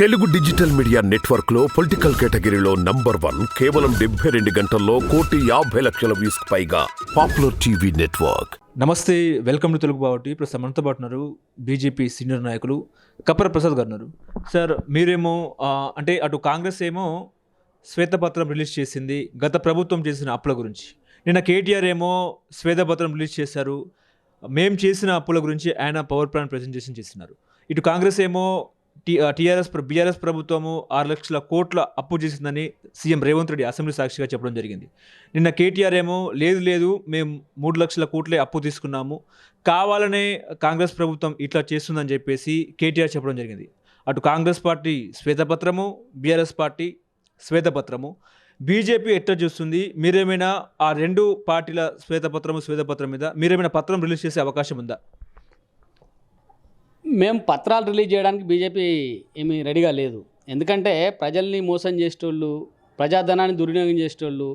Telugu digital media నెట్వర్క్లో political కేటగిరీలో number one కేవలం డెబ్బై రెండు గంటల్లో కోటి యాభై లక్షల వ్యూస్ పైగా పాపులర్ టీవీ నెట్వర్క్. నమస్తే వెల్కమ్ టు తెలుగు బావటి ప్రస్తుతం మనతో పాటు ఉన్నారు బీజేపీ సీనియర్ నాయకులు కపర ప్రసాద్ గారు ఉన్నారు. సార్ మీరేమో అంటే అటు కాంగ్రెస్ ఏమో శ్వేతపత్రం రిలీజ్ చేసింది గత ప్రభుత్వం చేసిన అప్పుల గురించి. నిన్న కేటీఆర్ ఏమో శ్వేతపత్రం రిలీజ్ చేశారు. మేము చేసిన అప్పుల గురించి ఆయన పవర్ ప్లాన్ ప్రజెంటేషన్ చేస్తున్నారు. ఇటు కాంగ్రెస్ ఏమో టీ టీఆర్ఎస్ బీఆర్ఎస్ ప్రభుత్వము ఆరు లక్షల కోట్ల అప్పు చేసిందని సీఎం రేవంత్ రెడ్డి అసెంబ్లీ సాక్షిగా చెప్పడం జరిగింది. నిన్న కేటీఆర్ ఏమో లేదు లేదు మేము మూడు లక్షల కోట్లే అప్పు తీసుకున్నాము కావాలనే కాంగ్రెస్ ప్రభుత్వం ఇట్లా చేస్తుందని చెప్పేసి కేటీఆర్ చెప్పడం జరిగింది. అటు కాంగ్రెస్ పార్టీ శ్వేతపత్రము బీఆర్ఎస్ పార్టీ శ్వేతపత్రము. బీజేపీ ఎట్లా చూస్తుంది? మీరేమైనా ఆ రెండు పార్టీల శ్వేతపత్రము శ్వేతపత్రం మీద మీరేమైనా పత్రం రిలీజ్ చేసే అవకాశం ఉందా? మేము పత్రాలు రిలీజ్ చేయడానికి బీజేపీ ఏమీ రెడీగా లేదు. ఎందుకంటే ప్రజల్ని మోసం చేసేటోళ్ళు ప్రజాధనాన్ని దుర్వినియోగం చేసేటోళ్ళు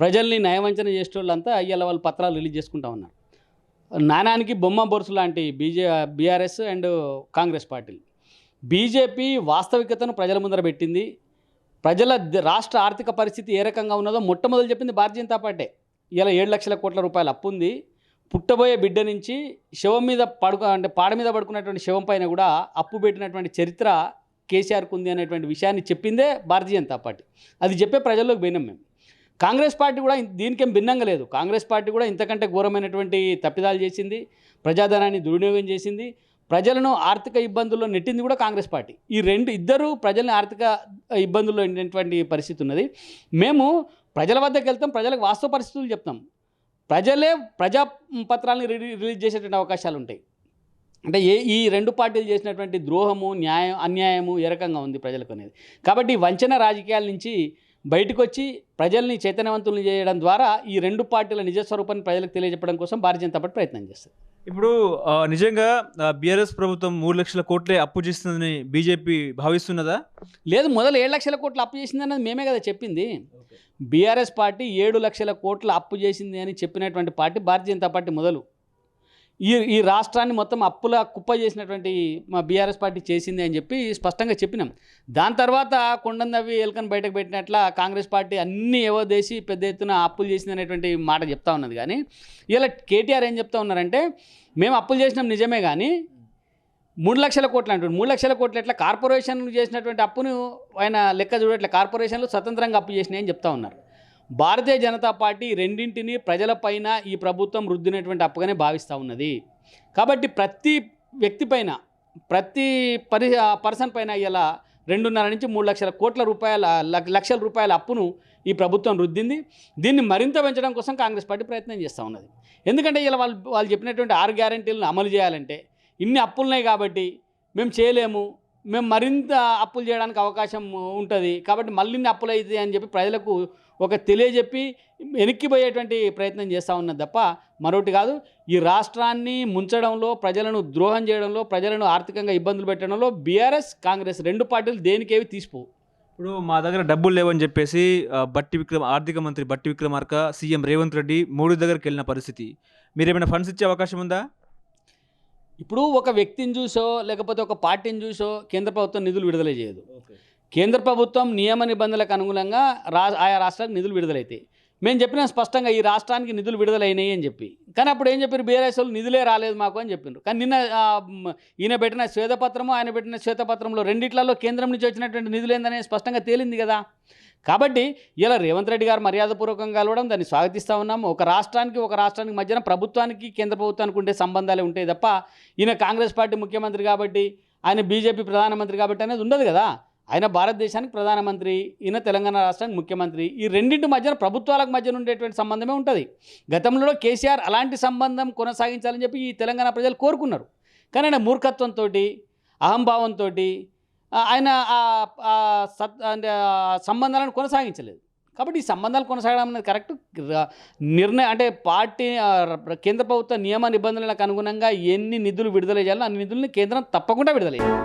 ప్రజల్ని నయవంచన చేసేటోళ్ళు అంతా వాళ్ళు పత్రాలు రిలీజ్ చేసుకుంటా ఉన్నారు. నాణానికి బొమ్మ బొరుసు లాంటి బీజే బీఆర్ఎస్ అండ్ కాంగ్రెస్ పార్టీలు. బీజేపీ వాస్తవికతను ప్రజల ముందర పెట్టింది. ప్రజల రాష్ట్ర ఆర్థిక పరిస్థితి ఏ రకంగా ఉన్నదో మొట్టమొదటి చెప్పింది భారతీయ జనతా పార్టీ. ఇలా ఏడు లక్షల కోట్ల రూపాయలు అప్పు ఉంది పుట్టబోయే బిడ్డ నుంచి శవం మీద పడుకు అంటే పాడ మీద పడుకున్నటువంటి శవం పైన కూడా అప్పు పెట్టినటువంటి చరిత్ర కేసీఆర్కు ఉంది అనేటువంటి విషయాన్ని చెప్పిందే భారతీయ జనతా పార్టీ. అది చెప్పే ప్రజల్లోకి పోయినాం మేము. కాంగ్రెస్ పార్టీ కూడా దీనికేం భిన్నంగా లేదు. కాంగ్రెస్ పార్టీ కూడా ఇంతకంటే ఘోరమైనటువంటి తప్పిదాలు చేసింది ప్రజాధనాన్ని దుర్వినియోగం చేసింది ప్రజలను ఆర్థిక ఇబ్బందుల్లో నెట్టింది కూడా కాంగ్రెస్ పార్టీ. ఈ రెండు ఇద్దరు ప్రజల్ని ఆర్థిక ఇబ్బందుల్లో ఉన్నటువంటి పరిస్థితి ఉన్నది. మేము ప్రజల వద్దకు వెళ్తాం ప్రజలకు వాస్తవ పరిస్థితులు చెప్తాం. ప్రజలే ప్రజాపత్రాలని రిలీ రిలీజ్ చేసేటువంటి అవకాశాలు ఉంటాయి అంటే ఏ ఈ రెండు పార్టీలు చేసినటువంటి ద్రోహము న్యాయం అన్యాయము ఏ రకంగా ఉంది ప్రజలకు అనేది కాబట్టి వంచన రాజకీయాల నుంచి బయటకు వచ్చి ప్రజల్ని చైతన్యవంతులను చేయడం ద్వారా ఈ రెండు పార్టీల నిజస్వరూపాన్ని ప్రజలకు తెలియజెప్పడం కోసం భారతీయ జనతా పార్టీ ప్రయత్నం చేస్తుంది. ఇప్పుడు నిజంగా బీఆర్ఎస్ ప్రభుత్వం మూడు లక్షల కోట్లే అప్పు చేస్తుందని బీజేపీ భావిస్తున్నదా? లేదు మొదలు ఏడు లక్షల కోట్లు అప్పు చేసింది అన్నది మేమే కదా చెప్పింది. బీఆర్ఎస్ పార్టీ ఏడు లక్షల కోట్ల అప్పు చేసింది అని చెప్పినటువంటి పార్టీ భారతీయ జనతా పార్టీ మొదలు. ఈ ఈ రాష్ట్రాన్ని మొత్తం అప్పుల కుప్ప చేసినటువంటి మా బీఆర్ఎస్ పార్టీ చేసింది అని చెప్పి స్పష్టంగా చెప్పినాం. దాని తర్వాత కొండందవి ఎలకని బయటకు పెట్టినట్ల కాంగ్రెస్ పార్టీ అన్ని దేశీ పెద్ద ఎత్తున అప్పులు చేసింది అనేటువంటి మాట చెప్తా ఉన్నది కానీ ఇలా కేటీఆర్ ఏం చెప్తా ఉన్నారంటే మేము అప్పులు చేసినాం నిజమే కానీ మూడు లక్షల కోట్లు అంటుంది మూడు లక్షల కోట్లు ఎట్లా కార్పొరేషన్ చేసినటువంటి అప్పును ఆయన లెక్క చూడట్లే. కార్పొరేషన్లు స్వతంత్రంగా అప్పు చేసినాయని చెప్తా ఉన్నారు. భారతీయ జనతా పార్టీ రెండింటిని ప్రజలపైన ఈ ప్రభుత్వం రుద్దినటువంటి అప్పుగానే భావిస్తూ ఉన్నది. కాబట్టి ప్రతి వ్యక్తి పైన ప్రతి పరి పర్సన్ పైన ఇలా రెండున్నర నుంచి మూడు లక్షల కోట్ల రూపాయల లక్షల రూపాయల అప్పును ఈ ప్రభుత్వం రుద్దింది. దీన్ని మరింత పెంచడం కోసం కాంగ్రెస్ పార్టీ ప్రయత్నం చేస్తూ ఉన్నది. ఎందుకంటే ఇలా వాళ్ళు వాళ్ళు చెప్పినటువంటి ఆరు గ్యారంటీలను అమలు చేయాలంటే ఇన్ని అప్పులున్నాయి కాబట్టి మేము చేయలేము. మేము మరింత అప్పులు చేయడానికి అవకాశం ఉంటుంది. కాబట్టి మళ్ళీ అప్పులు అవుతాయి అని చెప్పి ప్రజలకు ఒక తెలియజెప్పి వెనక్కిపోయేటువంటి ప్రయత్నం చేస్తూ ఉన్నది తప్ప మరొకటి కాదు. ఈ రాష్ట్రాన్ని ముంచడంలో ప్రజలను ద్రోహం చేయడంలో ప్రజలను ఆర్థికంగా ఇబ్బందులు పెట్టడంలో బీఆర్ఎస్ కాంగ్రెస్ రెండు పార్టీలు దేనికేవి తీసిపోవు. ఇప్పుడు మా దగ్గర డబ్బులు లేవని చెప్పేసి బట్టి విక్రమ ఆర్థిక మంత్రి బట్టి విక్రమార్క సీఎం రేవంత్ రెడ్డి మోడీ దగ్గరికి వెళ్ళిన పరిస్థితి. మీరేమైనా ఫండ్స్ ఇచ్చే అవకాశం ఉందా? ఇప్పుడు ఒక వ్యక్తిని చూసో లేకపోతే ఒక పార్టీని చూసో కేంద్ర ప్రభుత్వం నిధులు విడుదల చేయదు. కేంద్ర ప్రభుత్వం నియమ నిబంధనలకు అనుగుణంగా రా ఆయా రాష్ట్రాలకు నిధులు విడుదలవుతాయి మేము చెప్పిన స్పష్టంగా ఈ రాష్ట్రానికి నిధులు విడుదలైనాయి అని చెప్పి. కానీ అప్పుడు ఏం చెప్పారు? బీఆర్ఎస్ వాళ్ళు నిధులే రాలేదు మాకు అని చెప్పిండ్రు కానీ నిన్న ఈయన పెట్టిన శ్వేతపత్రము ఆయన పెట్టిన శ్వేతపత్రంలో రెండిట్లలో కేంద్రం నుంచి వచ్చినటువంటి నిధులు ఏందనే స్పష్టంగా తేలింది కదా. కాబట్టి ఇలా రేవంత్ రెడ్డి గారు మర్యాదపూర్వకంగా కలవడం దాన్ని స్వాగతిస్తూ ఉన్నాం. ఒక రాష్ట్రానికి ఒక రాష్ట్రానికి మధ్యన ప్రభుత్వానికి కేంద్ర ప్రభుత్వానికి ఉండే సంబంధాలే ఉంటాయి తప్ప ఈయన కాంగ్రెస్ పార్టీ ముఖ్యమంత్రి కాబట్టి ఆయన బీజేపీ ప్రధానమంత్రి కాబట్టి అనేది ఉండదు కదా. ఆయన భారతదేశానికి ప్రధానమంత్రి ఈయన తెలంగాణ రాష్ట్రానికి ముఖ్యమంత్రి. ఈ రెండింటి మధ్యన ప్రభుత్వాలకు మధ్యన ఉండేటువంటి సంబంధమే ఉంటుంది. గతంలో కేసీఆర్ అలాంటి సంబంధం కొనసాగించాలని చెప్పి ఈ తెలంగాణ ప్రజలు కోరుకున్నారు. కానీ ఆయన మూర్ఖత్వంతో అహంభావంతో ఆయన సత్ సంబంధాలను కొనసాగించలేదు. కాబట్టి ఈ సంబంధాలు కొనసాగడం అనేది కరెక్ట్. నిర్ణయం అంటే పార్టీ కేంద్ర ప్రభుత్వ నియమ నిబంధనలకు అనుగుణంగా ఎన్ని నిధులు విడుదల చేయాలో అన్ని నిధులను కేంద్రం తప్పకుండా విడుదల చేయాలి.